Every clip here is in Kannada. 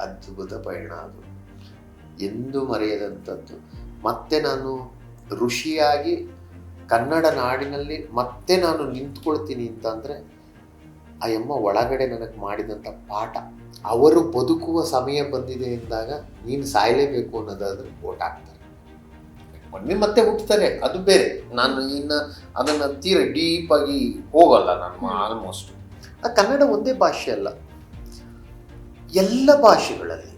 ಅದ್ಭುತ ಪಯಣ ಅದು ಎಂದು ಮರೆಯದಂಥದ್ದು. ಮತ್ತೆ ನಾನು ಋಷಿಯಾಗಿ ಕನ್ನಡ ನಾಡಿನಲ್ಲಿ ಮತ್ತೆ ನಾನು ನಿಂತ್ಕೊಳ್ತೀನಿ ಅಂತಂದರೆ ಆ ಎಮ್ಮ ಒಳಗಡೆ ನನಗೆ ಮಾಡಿದಂಥ ಪಾಠ. ಅವರು ಬದುಕುವ ಸಮಯ ಬಂದಿದೆ ಎಂದಾಗ ನೀನು ಸಾಯಲೇಬೇಕು ಅನ್ನೋದಾದ್ರೆ ಓಟ್ ಹಾಕ್ತಾರೆ. ಒಮ್ಮೆ ಮತ್ತೆ ಹುಟ್ಟುತ್ತಾರೆ ಅದು ಬೇರೆ. ನಾನು ಇನ್ನು ಅದನ್ನು ತೀರ ಡೀಪಾಗಿ ಹೋಗಲ್ಲ ನಾನು ಆಲ್ಮೋಸ್ಟ್ ಕನ್ನಡ ಒಂದೇ ಭಾಷೆ ಅಲ್ಲ. ಎಲ್ಲ ಭಾಷೆಗಳಲ್ಲಿ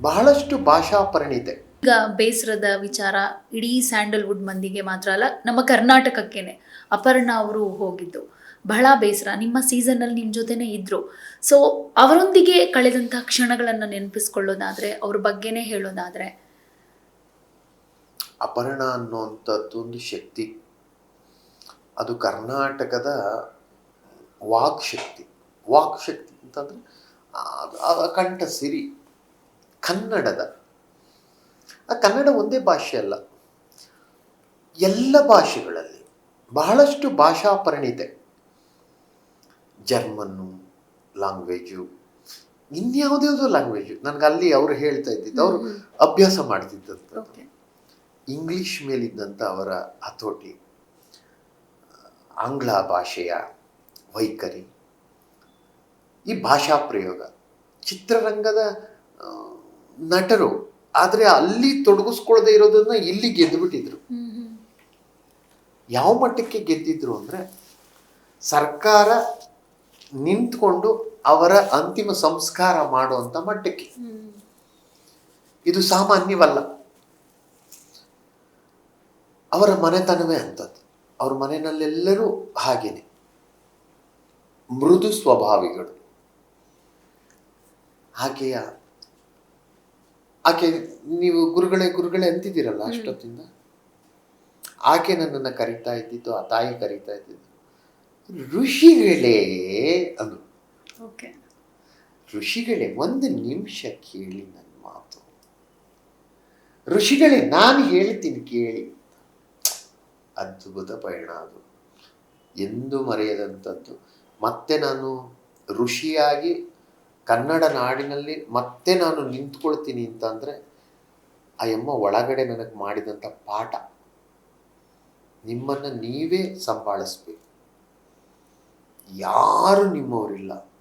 ಬಹಳಷ್ಟು ಭಾಷಾ ಪರಿಣಿತೆ ಈಗ ಬೇಸರದ ವಿಚಾರ ಇಡೀ ಸ್ಯಾಂಡಲ್ವುಡ್ ಮಂದಿಗೆ ಮಾತ್ರ ಅಲ್ಲ ನಮ್ಮ ಕರ್ನಾಟಕಕ್ಕೇನೆ ಅಪರ್ಣ ಅವರು ಹೋಗಿದ್ದು. ಬಹಳ ಬೇಸರ. ನಿಮ್ಮ ಸೀಸನ್ನಲ್ಲಿ ನಿಮ್ಮ ಜೊತೆನೇ ಇದ್ದರು ಸೊ ಅವರೊಂದಿಗೆ ಕಳೆದಂಥ ಕ್ಷಣಗಳನ್ನು ನೆನಪಿಸ್ಕೊಳ್ಳೋದಾದ್ರೆ ಅವ್ರ ಬಗ್ಗೆನೇ ಹೇಳೋದಾದ್ರೆ. ಅಪರ್ಣ ಅನ್ನುವಂಥದ್ದು ಒಂದು ಶಕ್ತಿ. ಅದು ಕರ್ನಾಟಕದ ವಾಕ್ ಶಕ್ತಿ. ವಾಕ್ ಶಕ್ತಿ ಅಂತಂದರೆ ಕಂಠ ಸಿರಿ. ಕನ್ನಡದ. ಆ ಕನ್ನಡ ಒಂದೇ ಭಾಷೆ ಅಲ್ಲ. ಎಲ್ಲ ಭಾಷೆಗಳಲ್ಲಿ ಬಹಳಷ್ಟು ಭಾಷಾ ಪರಿಣಿತೆ ಜರ್ಮನ್ನು ಲ್ಯಾಂಗ್ವೇಜು ಇನ್ಯಾವುದ್ಯಾವುದೋ ಲ್ಯಾಂಗ್ವೇಜು. ನನಗೆ ಅಲ್ಲಿ ಅವರು ಹೇಳ್ತಾ ಇದ್ದಿದ್ದು ಅವರು ಅಭ್ಯಾಸ ಮಾಡ್ತಿದ್ದಂಥ ಇಂಗ್ಲೀಷ್ ಇಂಗ್ಲಿಷ್ ಮೇಲಿದ್ದಂಥ ಅವರ ಹತೋಟಿ ಆಂಗ್ಲ ಭಾಷೆಯ ವೈಖರಿ ಈ ಭಾಷಾ ಪ್ರಯೋಗ. ಚಿತ್ರರಂಗದ ನಟರು ಆದರೆ ಅಲ್ಲಿ ತೊಡಗಿಸ್ಕೊಳ್ಳದೆ ಇರೋದನ್ನ ಇಲ್ಲಿ ಗೆದ್ದುಬಿಟ್ಟಿದ್ರು ಯಾವ ಮಟ್ಟಕ್ಕೆ ಗೆದ್ದಿದ್ರು ಅಂದರೆ ಸರ್ಕಾರ ನಿಂತ್ಕೊಂಡು ಅವರ ಅಂತಿಮ ಸಂಸ್ಕಾರ ಮಾಡುವಂಥ ಮಟ್ಟಕ್ಕೆ. ಇದು ಸಾಮಾನ್ಯವಲ್ಲ. ಅವರ ಮನೆತನವೇ ಅಂಥದ್ದು. ಅವ್ರ ಮನೆಯಲ್ಲೆಲ್ಲರೂ ಹಾಗೇನೆ. ಮೃದು ಸ್ವಭಾವಿಗಳು. ಆಕೆಯ ಆಕೆ ನೀವು ಗುರುಗಳೇ ಗುರುಗಳೇ ಅಂತಿದ್ದೀರಲ್ಲ ಅಷ್ಟೊತ್ತಿಂದ? ಆಕೆ ನನ್ನನ್ನು ಕರೀತಾ ಇದ್ದಿದ್ದು ಆ ತಾಯಿ ಕರೀತಾ ಇದ್ದಿದ್ದು. ಋಷಿಗಳೇ ಅದು. ಓಕೆ. ಋಷಿಗಳೇ ಒಂದು ನಿಮಿಷ ಕೇಳಿ ನನ್ನ ಮಾತು. ಋಷಿಗಳೇ ನಾನು ಹೇಳ್ತೀನಿ ಕೇಳಿ. ಅದ್ಭುತ ಪಯಣ ಅದು. ಎಂದು ಮರೆಯದಂಥದ್ದು. ಮತ್ತೆ ನಾನು ಋಷಿಯಾಗಿ ಕನ್ನಡ ನಾಡಿನಲ್ಲಿ ಮತ್ತೆ ನಾನು ನಿಂತ್ಕೊಳ್ತೀನಿ ಅಂತಂದರೆ, ಆ ಎಮ್ಮ ಒಳಗಡೆ ನನಗೆ ಮಾಡಿದಂಥ ಪಾಠ. ನಿಮ್ಮನ್ನು ನೀವೇ ಸಂಭಾಳಿಸ್ಬೇಕು. ಯಾರು ನಿಮ್ಮವರಿಲ್ಲ.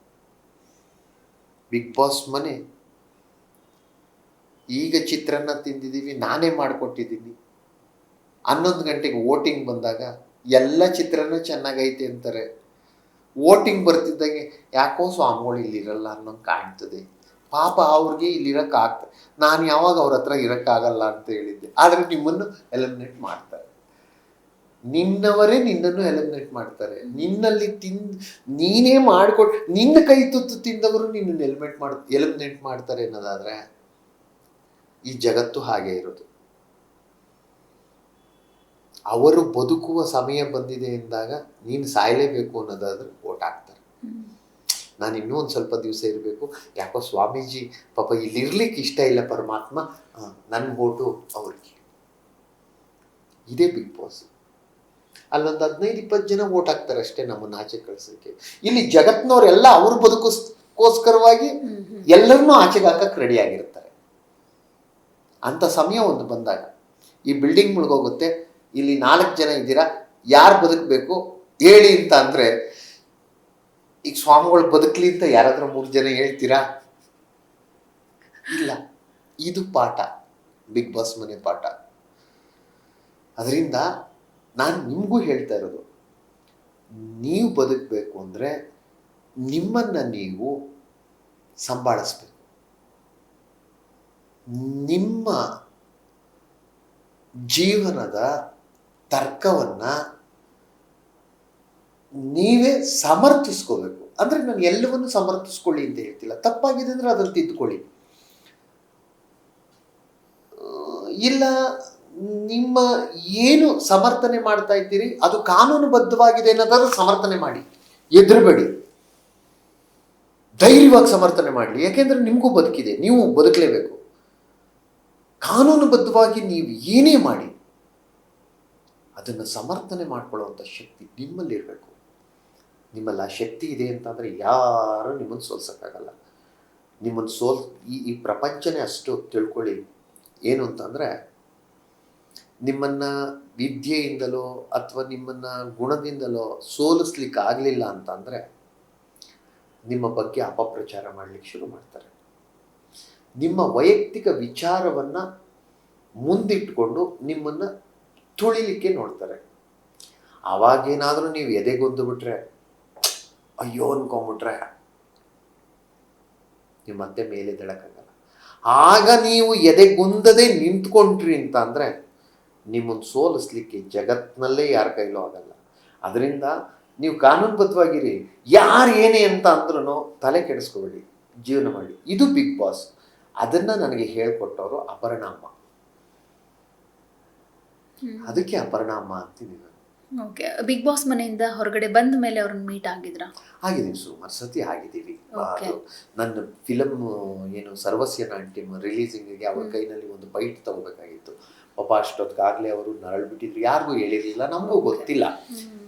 ಬಿಗ್ ಬಾಸ್ ಮನೆ. ಈಗ ಚಿತ್ರನ್ನ ತಿಂದಿದ್ದೀವಿ ನಾನೇ ಮಾಡಿಕೊಟ್ಟಿದ್ದೀನಿ. ಹನ್ನೊಂದು ಗಂಟೆಗೆ ವೋಟಿಂಗ್ ಬಂದಾಗ ಎಲ್ಲ ಚಿತ್ರನೂ ಚೆನ್ನಾಗೈತೆ ಅಂತಾರೆ. ವೋಟಿಂಗ್ ಬರ್ತಿದ್ದಂಗೆ ಯಾಕೋ ಸ್ವಾಮಿಗಳು ಇಲ್ಲಿರಲ್ಲ ಅನ್ನೋಂಗೆ ಕಾಣ್ತದೆ. ಪಾಪ ಅವ್ರಿಗೆ ಇಲ್ಲಿರಕ್ಕೆ ಆಗ್ತದೆ ನಾನು ಯಾವಾಗ ಅವ್ರ ಹತ್ರ ಇರೋಕ್ಕಾಗಲ್ಲ ಅಂತ ಹೇಳಿದ್ದೆ. ಆದರೆ ನಿಮ್ಮನ್ನು ಎಲಿಮಿನೇಟ್ ಮಾಡ್ತಾರೆ. ನಿನ್ನವರೇ ನಿನ್ನನ್ನು ಎಲಿಮಿನೇಟ್ ಮಾಡ್ತಾರೆ. ನಿನ್ನಲ್ಲಿ ತಿನ್ ನೀನೇ ಮಾಡಿಕೊಟ್ಟು ನಿನ್ನ ಕೈ ತುತ್ತು ತಿಂದವರು ನಿನ್ನನ್ನು ಎಲಿಮಿನೇಟ್ ಮಾಡ್ ಎಲಿಮಿನೇಟ್ ಮಾಡ್ತಾರೆ ಅನ್ನೋದಾದ್ರೆ ಈ ಜಗತ್ತು ಹಾಗೆ ಇರೋದು. ಅವರು ಬದುಕುವ ಸಮಯ ಬಂದಿದೆ ಎಂದಾಗ ನೀನು ಸಾಯಲೇಬೇಕು ಅನ್ನೋದಾದ್ರೆ ಓಟ್ ಹಾಕ್ತಾರೆ. ನಾನು ಇನ್ನೂ ಒಂದು ಸ್ವಲ್ಪ ದಿವಸ ಇರಬೇಕು. ಯಾಕೋ ಸ್ವಾಮೀಜಿ ಪಾಪ ಇಲ್ಲಿರ್ಲಿಕ್ಕೆ ಇಷ್ಟ ಇಲ್ಲ ಪರಮಾತ್ಮ. ನನ್ನ ಓಟು ಅವ್ರಿಗೆ. ಇದೇ ಬಿಗ್ ಬಾಸ್. ಅಲ್ಲೊಂದು ಹದಿನೈದು, ಇಪ್ಪತ್ತು ಜನ ಓಟ್ ಹಾಕ್ತಾರೆ ಅಷ್ಟೇ ನಮ್ಮನ್ನ ಆಚೆ ಕಳ್ಸೋಕ್ಕೆ. ಇಲ್ಲಿ ಜಗತ್ನವರೆಲ್ಲ ಅವ್ರ ಬದುಕೋಸ್ಕರವಾಗಿ ಎಲ್ಲರನ್ನೂ ಆಚೆಗೆ ಹಾಕಕ್ಕೆ ರೆಡಿ ಆಗಿರ್ತಾರೆ. ಅಂಥ ಸಮಯ ಒಂದು ಬಂದಾಗ ಈ ಬಿಲ್ಡಿಂಗ್ ಮುಳುಗೋಗುತ್ತೆ. ಇಲ್ಲಿ ನಾಲ್ಕು ಜನ ಇದ್ದೀರಾ? ಯಾರು ಬದುಕಬೇಕು? ಹೇಳಿ ಅಂತ ಅಂದರೆ, ಈಗ ಸ್ವಾಮಿಗಳು ಬದುಕಲಿ ಅಂತ ಯಾರಾದರೂ ಮೂರು ಜನ ಹೇಳ್ತೀರಾ? ಇಲ್ಲ. ಇದು ಪಾಠ. ಬಿಗ್ ಬಾಸ್ ಮನೆ ಪಾಠ. ಅದರಿಂದ ನಾನು ನಿಮಗೂ ಹೇಳ್ತಾ ಇರೋದು. ನೀವು ಬದುಕಬೇಕು ಅಂದರೆ ನಿಮ್ಮನ್ನು ನೀವು ಸಂಭಾಳಿಸ್ಬೇಕು. ನಿಮ್ಮ ಜೀವನದ ತರ್ಕವನ್ನು ನೀವೇ ಸಮರ್ಥಿಸ್ಕೋಬೇಕು. ಅಂದರೆ ನಾನು ಎಲ್ಲವನ್ನು ಸಮರ್ಥಿಸ್ಕೊಳ್ಳಿ ಅಂತ ಹೇಳ್ತಿಲ್ಲ. ತಪ್ಪಾಗಿದೆ ಅಂದರೆ ಅದನ್ನು ತಿದ್ದುಕೊಳ್ಳಿ ಇಲ್ಲ, ನಿಮ್ಮ ಏನು ಸಮರ್ಥನೆ ಮಾಡ್ತಾ ಇದ್ದೀರಿ, ಅದು ಕಾನೂನುಬದ್ಧವಾಗಿದೆ ಅನ್ನೋದಾದ್ರೆ ಸಮರ್ಥನೆ ಮಾಡಿ. ಎದುರುಬೇಡಿ ಧೈರ್ಯವಾಗಿ ಸಮರ್ಥನೆ ಮಾಡಲಿ. ಯಾಕೆಂದ್ರೆ ನಿಮಗೂ ಬದುಕಿದೆ. ನೀವು ಬದುಕಲೇಬೇಕು. ಕಾನೂನುಬದ್ಧವಾಗಿ ನೀವು ಏನೇ ಮಾಡಿ. ಅದನ್ನು ಸಮರ್ಥನೆ ಮಾಡ್ಕೊಳ್ಳುವಂಥ ಶಕ್ತಿ ನಿಮ್ಮಲ್ಲಿರಬೇಕು ನಿಮ್ಮಲ್ಲಿ ಆ ಶಕ್ತಿ ಇದೆ ಅಂತಂದರೆ ಯಾರು ನಿಮ್ಮನ್ನು ಸೋಲ್ಸೋಕ್ಕಾಗಲ್ಲ. ನಿಮ್ಮನ್ನು ಸೋಲ್, ಈ ಈ ಪ್ರಪಂಚನೇ ಅಷ್ಟು ತಿಳ್ಕೊಳ್ಳಿ. ಏನು ಅಂತಂದರೆ, ನಿಮ್ಮನ್ನು ವಿದ್ಯೆಯಿಂದಲೋ ಅಥವಾ ನಿಮ್ಮನ್ನು ಗುಣದಿಂದಲೋ ಸೋಲಿಸ್ಲಿಕ್ಕೆ ಆಗಲಿಲ್ಲ ಅಂತಂದರೆ, ನಿಮ್ಮ ಬಗ್ಗೆ ಅಪಪ್ರಚಾರ ಮಾಡಲಿಕ್ಕೆ ಶುರು ಮಾಡ್ತಾರೆ. ನಿಮ್ಮ ವೈಯಕ್ತಿಕ ವಿಚಾರವನ್ನು ಮುಂದಿಟ್ಕೊಂಡು ನಿಮ್ಮನ್ನು ತುಳಿಲಿಕ್ಕೆ ನೋಡ್ತಾರೆ. ಅವಾಗೇನಾದರೂ ನೀವು ಎದೆಗೊಂದು ಬಿಟ್ರೆ, ಅಯ್ಯೋ ಅನ್ಕೊಂಬಿಟ್ರೆ ನೀವು ಮತ್ತೆ ಮೇಲೆ ದಳಕ್ಕಾಗಲ್ಲ ಆಗ ನೀವು ಎದೆಗುಂದದೆ ನಿಂತ್ಕೊಂಡ್ರಿ ಅಂತ ಅಂದರೆ, ನಿಮ್ಮನ್ನು ಸೋಲಿಸ್ಲಿಕ್ಕೆ ಜಗತ್ತಿನಲ್ಲೇ ಯಾರ ಕೈಲೂ ಆಗಲ್ಲ. ಅದರಿಂದ ನೀವು ಕಾನೂನುಬದ್ಧವಾಗಿರಿ. ಯಾರು ಏನೇ ಅಂತ ಅಂದ್ರೂ ತಲೆ ಕೆಡಿಸ್ಕೊಬೇಡಿ, ಜೀವನ ಮಾಡಿ. ಇದು ಬಿಗ್ ಬಾಸ್. ಅದನ್ನು ನನಗೆ ಹೇಳ್ಕೊಟ್ಟವರು ಅಪರ್ಣಾಮ್ಮ. ಅದಕ್ಕೆ ಅಪರಿಣಾಮ ಅಂತೀನಿ ನಾನು. ಓಕೆ ಬಿಗ್ ಬಾಸ್ ಮನೆಯಿಂದ ಹೊರಗಡೆ ಬಂದ ಮೇಲೆ ಅವ್ರನ್ನ ಮೀಟ್ ಆಗಿದ್ರಾ? ಆಗಿದ್ದೀವಿ. ಸುಮಾರು ಸತಿ ಆಗಿದ್ದೀವಿ ನನ್ನ ಫಿಲಮ್ ಏನು ಸರ್ವಸ್ಯ ನಾಟ್ಯಂ ರಿಲೀಸಿಂಗಿಗೆ ಅವ್ರ. ಕೈನಲ್ಲಿ ಒಂದು ಬೈಟ್ ತಗೋಬೇಕಾಗಿತ್ತು. ಪಾಪ ಅಷ್ಟೊತ್ತಿಗಾಗಲೇ ಅವರು ನರಳ್ಬಿಟ್ಟಿದ್ರು. ಯಾರಿಗೂ ಹೇಳಿರಲಿಲ್ಲ ನಮಗೂ ಗೊತ್ತಿಲ್ಲ.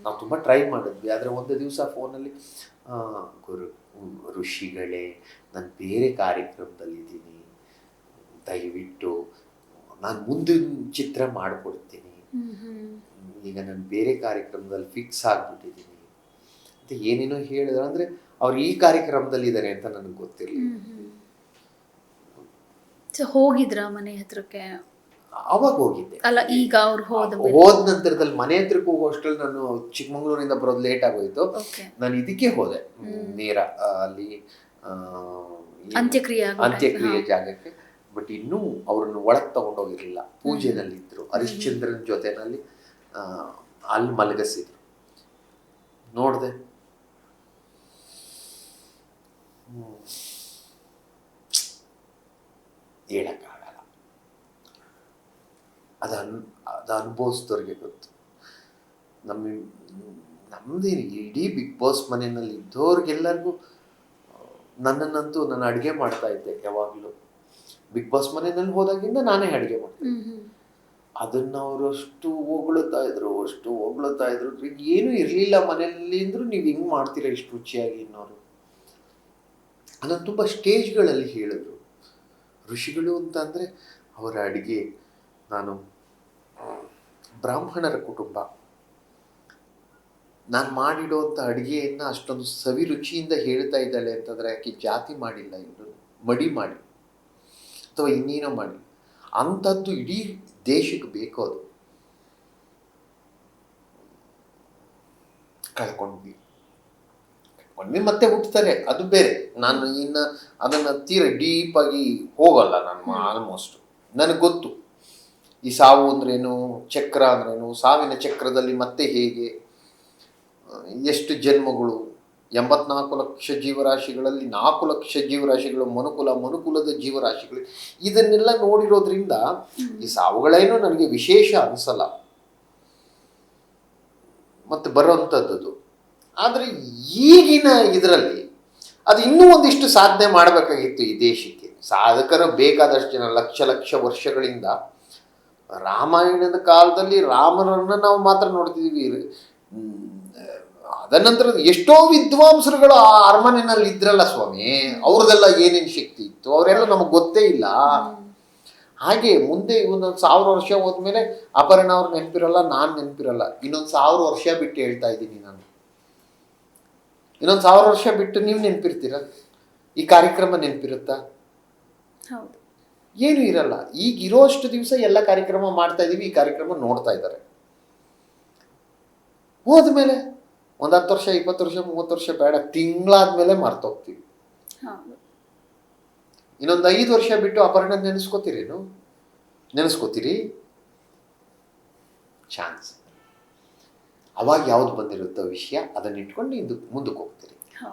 ನಾವು ತುಂಬ ಟ್ರೈ ಮಾಡಿದ್ವಿ. ಆದರೆ ಒಂದು ದಿವಸ ಫೋನಲ್ಲಿ ಗುರು ಋಷಿಗಳೇ ನಾನು ಬೇರೆ ಕಾರ್ಯಕ್ರಮದಲ್ಲಿದ್ದೀನಿ. ದಯವಿಟ್ಟು ನಾನು ಮುಂದಿನ ಚಿತ್ರ ಮಾಡಿಕೊಡ್ತೀನಿ. ಈಗ ನಾನು ಬೇರೆ ಕಾರ್ಯಕ್ರಮದಲ್ಲಿ ಫಿಕ್ಸ್ ಆಗಿಬಿಟ್ಟಿದ್ದೀನಿ ಅಂತ ಏನೇನೋ ಹೇಳಿದ್ರು ಅಂದರೆ ಅವ್ರು ಈ ಕಾರ್ಯಕ್ರಮದಲ್ಲಿ ಇದ್ದಾರೆ ಅಂತ ನನಗೆ ಗೊತ್ತಿರಲಿಲ್ಲ. ಹೋಗಿದ್ರ ಮನೆ ಹತ್ರಕ್ಕೆ? ಅವಾಗ ಹೋಗಿದ್ದೆ. ಅಲ್ಲ ಈಗ ಅವ್ರು ಹೋದ ಹೋದ ನಂತರದಲ್ಲಿ ಮನೆ ಹತ್ರಕ್ಕೆ ಹೋಗೋ ಅಷ್ಟ್ರಲ್ಲಿ ನಾನು ಚಿಕ್ಕಮಂಗ್ಳೂರಿಂದ ಬರೋದು ಲೇಟ್ ಆಗೋಯ್ತು. ನಾನು ಇದಕ್ಕೆ ಹೋದೆ. ನೇರ ಅಲ್ಲಿ ಅಂತ್ಯಕ್ರಿಯೆ ಅಂತ್ಯಕ್ರಿಯೆ ಜಾಗಕ್ಕೆ. ಬಟ್ ಇನ್ನೂ ಅವರನ್ನು ಒಳಗೆ ತಗೊಂಡೋಗಿರಲಿಲ್ಲ. ಪೂಜೆನಲ್ಲಿದ್ದರು ಹರಿಶ್ಚಂದ್ರನ ಜೊತೆನಲ್ಲಿ ಅಲ್ಲಿ ಮಲಗಿಸಿದ್ರು. ನೋಡಿದೆ. ಹೇಳಕ್ಕಾಗಲ್ಲ. ಅದು ಅನ್ ಅದು ಅನುಭವಿಸಿದವ್ರಿಗೆ ಗೊತ್ತು. ನಮ್ಮ ನಮ್ಮದೇನು ಇಡೀ ಬಿಗ್ ಬಾಸ್ ಮನೆಯಲ್ಲಿ ಇದ್ದವ್ರಿಗೆಲ್ಲರಿಗೂ ನನ್ನನ್ನಂತೂ ನಾನು ಅಡುಗೆ ಮಾಡ್ತಾ ಇದ್ದೆ ಯಾವಾಗಲೂ. ಬಿಗ್ ಬಾಸ್ ಮನೆಯಲ್ಲಿ ಹೋದಾಗಿಂದ ನಾನೇ ಅಡುಗೆ ಮಾಡ್ತೀನಿ ಅದನ್ನ ಅವರು ಅಷ್ಟು ಹೊಗಳುತ್ತಾ ಇದ್ರು ಅಷ್ಟು ಹೊಗಳುತ್ತಾ ಇದ್ರು. ಏನು ಏನೂ ಇರಲಿಲ್ಲ ಮನೆಯಲ್ಲಿ ಅಂದ್ರೂ ನೀವು ಹಿಂಗೆ ಮಾಡ್ತೀರಾ ಇಷ್ಟು ರುಚಿಯಾಗಿ ಇನ್ನೋರು ಅದನ್ನು ತುಂಬ ಸ್ಟೇಜ್ಗಳಲ್ಲಿ ಹೇಳಿದ್ರು. ಋಷಿಗಳು ಅಂತ ಅಂದರೆ ಅವರ ಅಡುಗೆ ನಾನು ಬ್ರಾಹ್ಮಣರ ಕುಟುಂಬ. ನಾನು ಮಾಡಿಡುವಂಥ ಅಡುಗೆಯನ್ನು ಅಷ್ಟೊಂದು ಸವಿ ರುಚಿಯಿಂದ ಹೇಳ್ತಾ ಇದ್ದಾಳೆ ಅಂತಂದರೆ ಆಕೆ ಜಾತಿ ಮಾಡಿಲ್ಲ ಇನ್ನು ಮಡಿ ಮಾಡಿ ಅಥವಾ ಇನ್ನೇನೋ ಮಾಡಿ? ಅಂಥದ್ದು ಇಡೀ ದೇಶಕ್ಕೆ ಬೇಕು ಅದು. ಕಳ್ಕೊಂಡ್ವಿ. ಕಳ್ಕೊಂಡ್ವಿ ಮತ್ತೆ ಹುಟ್ಟುತ್ತಾರೆ ಅದು ಬೇರೆ. ನಾನು ಇನ್ನು ಅದನ್ನು ತೀರ ಡೀಪಾಗಿ ಹೋಗಲ್ಲ ನಾನು ಆಲ್ಮೋಸ್ಟ್ ನನಗೆ ಗೊತ್ತು. ಈ ಸಾವು ಅಂದ್ರೇನು ಚಕ್ರ ಅಂದ್ರೇನು ಸಾವಿನ ಚಕ್ರದಲ್ಲಿ ಮತ್ತೆ ಹೇಗೆ ಎಷ್ಟು ಜನ್ಮಗಳು ಎಂಬತ್ನಾಲ್ಕು ಲಕ್ಷ ಜೀವರಾಶಿಗಳಲ್ಲಿ ನಾಲ್ಕು ಲಕ್ಷ ಜೀವರಾಶಿಗಳು ಮನುಕುಲ ಮನುಕುಲದ ಜೀವರಾಶಿಗಳು. ಇದನ್ನೆಲ್ಲ ನೋಡಿರೋದ್ರಿಂದ ಈ ಸಾವುಗಳೇನು ನನಗೆ ವಿಶೇಷ ಅನಿಸಲ್ಲ. ಮತ್ತು ಬರೋವಂಥದ್ದು ಆದರೆ ಈಗಿನ ಇದರಲ್ಲಿ ಅದು ಇನ್ನೂ ಒಂದಿಷ್ಟು ಸಾಧನೆ ಮಾಡಬೇಕಾಗಿತ್ತು ಈ ದೇಶಕ್ಕೆ. ಸಾಧಕರು ಬೇಕಾದಷ್ಟು ಜನ ಲಕ್ಷ ಲಕ್ಷ ವರ್ಷಗಳಿಂದ ರಾಮಾಯಣದ ಕಾಲದಲ್ಲಿ ರಾಮನನ್ನ ನಾವು ಮಾತ್ರ ನೋಡ್ತಿದ್ದೀವಿ ಹ್ಮ್, ಅದನಂತರ ಎಷ್ಟೋ ವಿದ್ವಾಂಸರುಗಳು ಆ ಅರಮನೆಯಲ್ಲಿ ಇದ್ರಲ್ಲ ಸ್ವಾಮಿ ಅವ್ರದೆಲ್ಲ ಏನೇನು ಶಕ್ತಿ ಇತ್ತು ಅವರೆಲ್ಲ ನಮಗೆ ಗೊತ್ತೇ ಇಲ್ಲ. ಹಾಗೆ ಮುಂದೆ ಒಂದೊಂದು ಸಾವಿರ ವರ್ಷ ಹೋದ್ಮೇಲೆ ಅಪರ್ಣ ಅವ್ರು ನೆನಪಿರಲ್ಲ ನಾನು ನೆನಪಿರಲ್ಲ. ಇನ್ನೊಂದು ಸಾವಿರ ವರ್ಷ ಬಿಟ್ಟು ಹೇಳ್ತಾ ಇದ್ದೀನಿ ನಾನು. ಇನ್ನೊಂದು ಸಾವಿರ ವರ್ಷ ಬಿಟ್ಟು ನೀವು ನೆನಪಿರ್ತೀರ? ಈ ಕಾರ್ಯಕ್ರಮ ನೆನಪಿರುತ್ತಾ? ಹೌದು. ಏನು ಇರಲ್ಲ. ಈಗ ಇರೋಷ್ಟು ದಿವಸ ಎಲ್ಲ ಕಾರ್ಯಕ್ರಮ ಮಾಡ್ತಾ ಇದ್ದೀವಿ ಈ ಕಾರ್ಯಕ್ರಮ ನೋಡ್ತಾ ಇದ್ದಾರೆ. ಹೋದ್ಮೇಲೆ ಒಂದು ಹತ್ತು ವರ್ಷ ಇಪ್ಪತ್ತು ವರ್ಷ ಮೂವತ್ತು ವರ್ಷ ಬೇಡ ತಿಂಗಳಾದ್ಮೇಲೆ ಮರ್ತೋಗ್ತೀವಿ. ಇನ್ನೊಂದು ಐದು ವರ್ಷ ಬಿಟ್ಟು ಅಪರ್ಣ ನೆನೆಸ್ಕೋತೀರೇನು ನೆನೆಸ್ಕೋತೀರಿ? ಚಾನ್ಸ್ ಅವಾಗ ಯಾವ್ದು ಬಂದಿರುತ್ತೋ ವಿಷಯ ಅದನ್ನ ಇಟ್ಕೊಂಡು ಇಂದು ಮುಂದಕ್ಕೆ ಹೋಗ್ತೀರಿ.